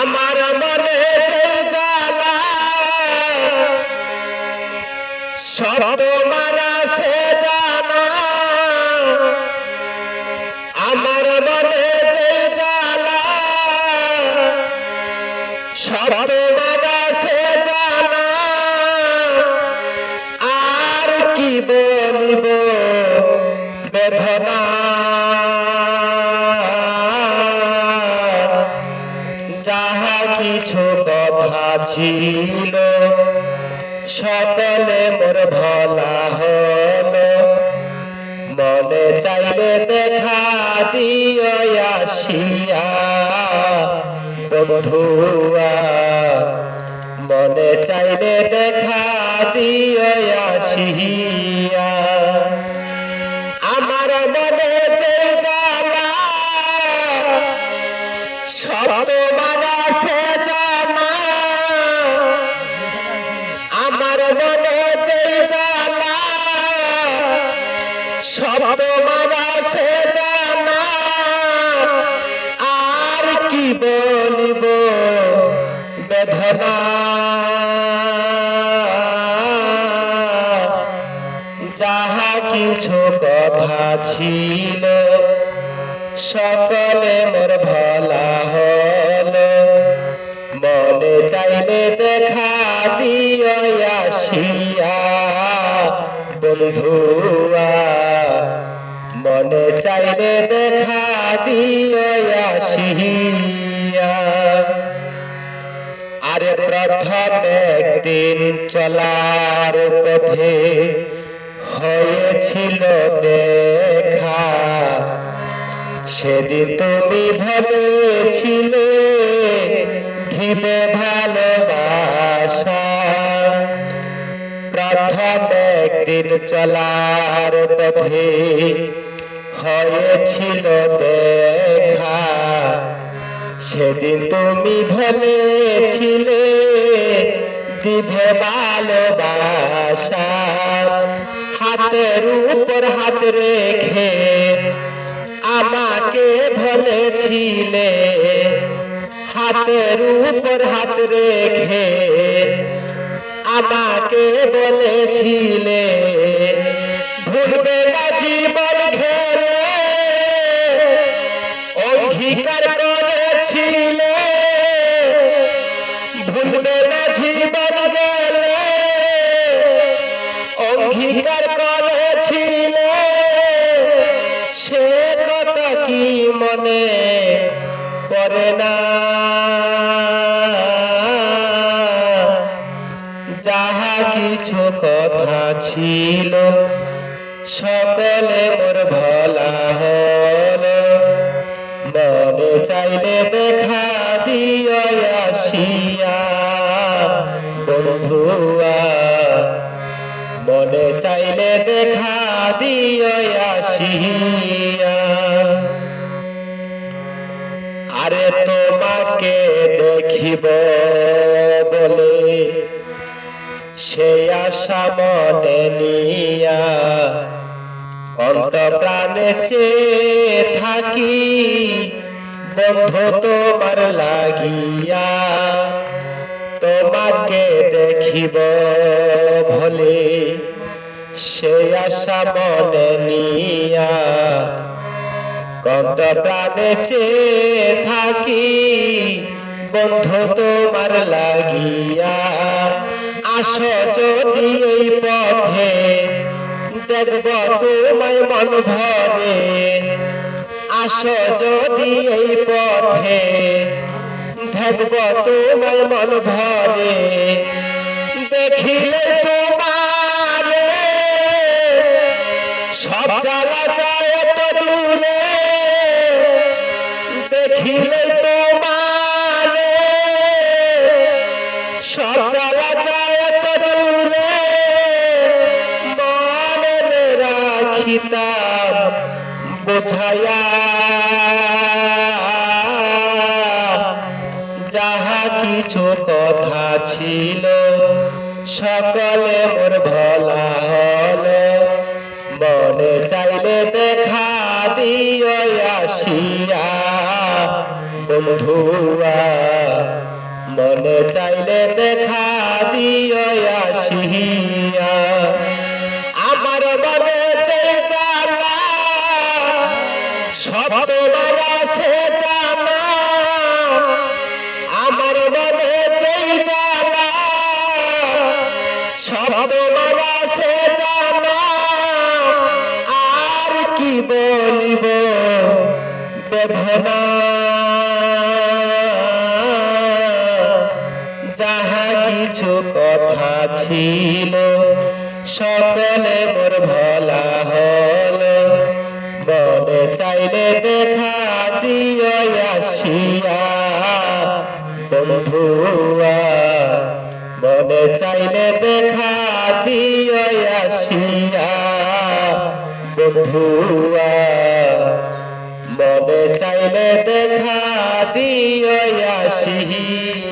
আমার মনে সব তোমার সে জানা। আমার মনে যে জ্বালা। সব তোমার সে জানা। আর কি বলিব? বেদনা। ছিল। সকলে মোর ভলা হলো। মনে চাইলে দেখা দিও আসিয়া। বন্ধুয়া, মনে চাইলে দেখা দিও আসিয়া। সব সে জানা। আর কি বলিব? বেদনা। যাহা কিছু কথা ছিল, সকলে মোর ভলা হলো। মনে চাইলে দেখা দিও আসিয়া, বন্ধুয়া। মনে চাইলে দেখা দিও আসিয়া আরে প্রথম একদিন চলার পথে হয়েছিল দেখা। সেদিন তুমি ভেবেছিলে ঘিবে ভালোবাসা। প্রথম একদিন চলার পথে হয়েছিল দেখা। সেদিন তুমি ভেবেছিলে দিবে ভালোবাসা হাতের উপর হাত রেখে আমাকে বলেছিলে হাতের উপর হাত রেখে আমাকে বলেছিলে, ভুলবে না অঙ্গীকার করেছিলে সে কথা কি মনে পড়ে না? যাহা কিছু কথা ছিল, সকলে মোর ভলা হলো। মনে চাইলে দেখা দিও আসিয়া বন্ধুয়া মনে চাইলে দেখা আসিয়া। আরে তোমাকে দেখিব বলে সে আশা মনে নিয়া। অন্ত প্রাণে চেয়ে থাকি, বন্ধু তোমার লাগিয়া। তোমাকে দেখিব ভলে, সে আশা মনে নিয়া। কত প্রাণে চেয়ে থাকি, বন্ধু তোমার লাগিয়া। আসো যদি এই পথে, দেখব তোমায় মন ভরে। আসো যদি এই পথে দেখব তোমায় মন ভরে। দেখিলে তোমার। সব জ্বালা যায় দূরে। দেখিলে তোমার। সব জ্বালা যায় দূরে। মনে রাখিতাম, বোঝায়া যাহা কিছু কথা ছিল, সকলে মোর ভলা হলো। মনে চাইলে দেখা দিও আসিয়া, বন্ধুয়া, মনে চাইলে দেখা দিও আসিয়া। আমার মনে যে জ্বালা শব্দ সে জানা শব্দ সে জানা, আর কি বলিব? বেদনা। যাহা কিছু কথা ছিল, সকলে মোর ভোলা হল। মনে চাইলে দেখা দিও আসিয়া চাইলে দেখা দিও আসিয়া বধুয়া মনে চাইলে দেখা দিও আসিয়া।